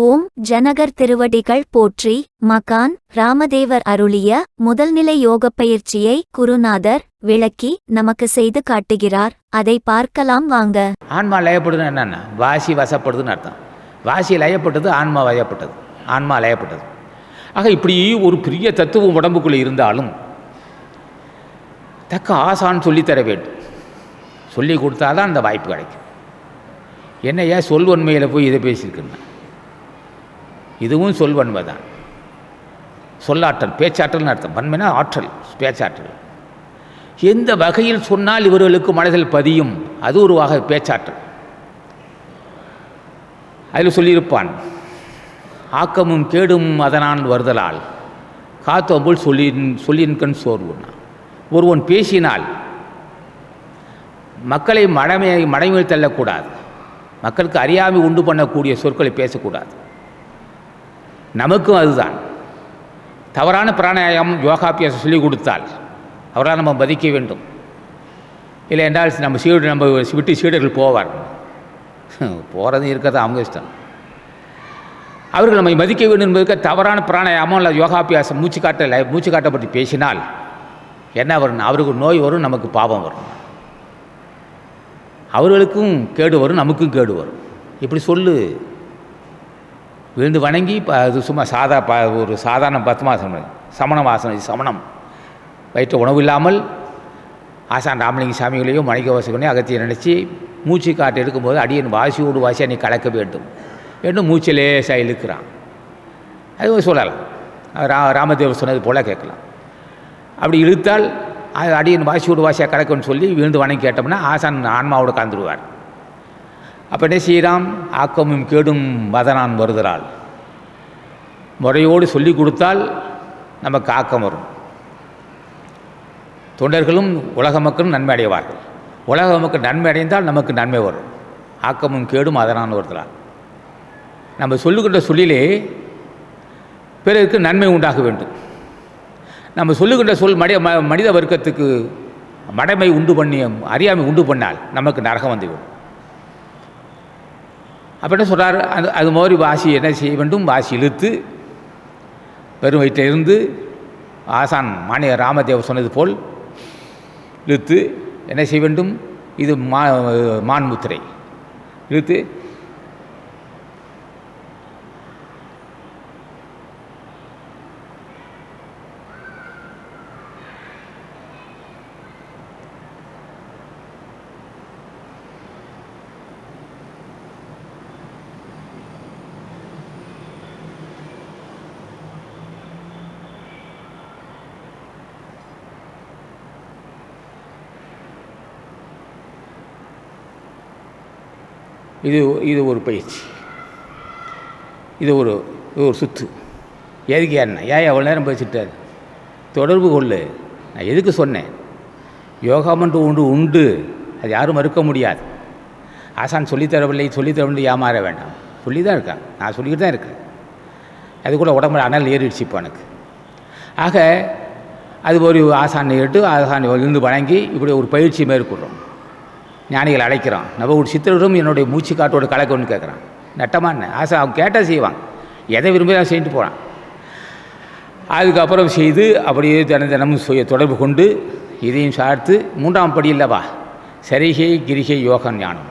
ஓம் ஜனகர் திருவடிகள் போற்றி மகான் ராமதேவர் அருளிய முதல்நிலை யோகப் பயிற்சியை குருநாதர் விளக்கி நமக்கு செய்து காட்டுகிறார். அதை பார்க்கலாம் வாங்க. ஆன்மா லயப்படுதுன்னு என்னென்ன? வாசி வசப்படுதுன்னு அர்த்தம். வாசி லயப்பட்டது ஆன்மா வயப்பட்டது. ஆன்மா லயப்பட்டது. ஆக இப்படி ஒரு பெரிய தத்துவம் உடம்புக்குள்ளே இருந்தாலும் தக்க ஆசான் சொல்லித்தர வேண்டும். சொல்லி கொடுத்தாதான் அந்த வாய்ப்பு கிடைக்கும். என்னையா சொல்வன்மையில் போய் இதை பேசியிருக்கேன் இதுவும் சொல்வன்மை தான். சொல்லாற்றல் பேச்சாற்றல்னு அர்த்தம். வன்மைனா ஆற்றல் பேச்சாற்றல். எந்த வகையில் சொன்னால் இவர்களுக்கு மனதில் பதியும் அது ஒரு வகை பேச்சாற்றல். அதில் சொல்லியிருப்பான் ஆக்கமும் கேடும் அதனான் வருதலால் காத்தோம்புல் சொல்லின் சொல்லின்கண் சோர்வுனா. ஒருவன் பேசினால் மக்களை மடமை மடைமையில் தள்ளக்கூடாது. மக்களுக்கு அறியாமை உண்டு பண்ணக்கூடிய சொற்களை பேசக்கூடாது. நமக்கும் அதுதான். தவறான பிராணாயாமம் யோகாபியாசம் சொல்லிக் கொடுத்தால் அவரால் நம்ம மதிக்க வேண்டும். இல்லை என்றால் நம்ம சீடு நம்ம விட்டு சீடர்கள் போவார் போகிறது இருக்கிறது அவங்க இஷ்டம். அவர்கள் நம்மை மதிக்க வேண்டும் என்பதற்கு தவறான பிராணாயாமம் இல்லை யோகாபியாசம் மூச்சு காட்ட மூச்சு காட்ட பற்றி பேசினால் என்ன வரும்? அவருக்கு நோய் வரும் நமக்கு பாவம் வரும். அவர்களுக்கும் கேடு வரும் நமக்கும் கேடு வரும். இப்படி சொல்லு. விழுந்து வணங்கி அது சும்மா சாதா ப ஒரு சாதாரண பத்மாசனம் சமண வாசனம் இது சமணம். வயிற்று உணவு இல்லாமல் ஆசான் ராமலிங்க சாமிகளையும் மணிக்க வாசகனையும் அகத்தியை நினச்சி மூச்சு காட்டு எடுக்கும்போது அடியன் வாசியோடு வாசியாக நீ கலக்க வேண்டும் என்று மூச்சு லேசாக இழுக்கிறான். அதுவும் சொல்லலாம் ரா ராமதேவர் சொன்னது போல் கேட்கலாம். அப்படி இழுத்தால் அது அடியன் வாசியோடு வாசியாக கலக்குன்னு சொல்லி விழுந்து வணங்கி கேட்டோம்னா ஆசான் ஆன்மாவோடு கலந்துருவார். அப்போ என்ன செய்யலாம் ஆக்கமும் கேடும் வதனான் வருதலால் முறையோடு சொல்லி கொடுத்தால் நமக்கு ஆக்கம் வரும். தொண்டர்களும் உலக மக்களும் நன்மை அடைவார்கள். உலக மக்கள் நன்மை அடைந்தால் நமக்கு நன்மை வரும். ஆக்கமும் கேடும் அதனான் வருகிறாள். நம்ம சொல்லுகின்ற சொல்லிலே பிறருக்கு நன்மை உண்டாக வேண்டும். நம்ம சொல்லுகின்ற சொல் மனித ம மனித வர்க்கத்துக்கு மடமை உண்டு பண்ணி அறியாமை உண்டு பண்ணால் நமக்கு நரகம் வந்துவிடும். அப்போ என்ன சொல்கிறார் அது அது மாதிரி வாசி என்ன செய்ய வேண்டும்? வாசி இழுத்து வெறும் வயிற்றில் இருந்து ஆசான் மானிய ராமதேவ சொன்னது போல் இழுத்து என்ன செய்ய வேண்டும்? இது மா மான்முத்திரை இழுத்து இது இது ஒரு பயிற்சி. இது ஒரு இது ஒரு சுத்து. எதுக்கு ஏன்னா ஏன் எவ்வளோ நேரம் பேசிட்டார்? தொடர்பு கொள்ளு. நான் எதுக்கு சொன்னேன்? யோகாமன்று ஒன்று உண்டு. அது யாரும் மறுக்க முடியாது. ஆசான் சொல்லித்தரவில்லை சொல்லித்தரவில்லை ஏமாற வேண்டாம். சொல்லி தான் இருக்கான் நான் சொல்லிக்கிட்டு தான் இருக்கேன். அது கூட உடம்புல அனல் ஏறிடுச்சு இப்போ எனக்கு. ஆக அது ஒரு ஆசான் கேட்டு ஆசான் இருந்து வணங்கி இப்படி ஒரு பயிற்சி மேற்கொள்கிறோம் ஞானிகள் அழைக்கிறான். நம்ம ஒரு சித்தரும் என்னுடைய மூச்சு காட்டோட கலக்கணும்னு கேட்குறான். நட்டமான ஆசை அவன் கேட்டால் செய்வான். எதை விரும்பி தான் செஞ்சுட்டு போகிறான் அதுக்கப்புறம் செய்து அப்படியே தினம் தினமும் சுய தொடர்பு கொண்டு இதையும் சார்த்து மூன்றாம் படி இல்லைவா? சரிகை கிரிகை யோகம் ஞானம்.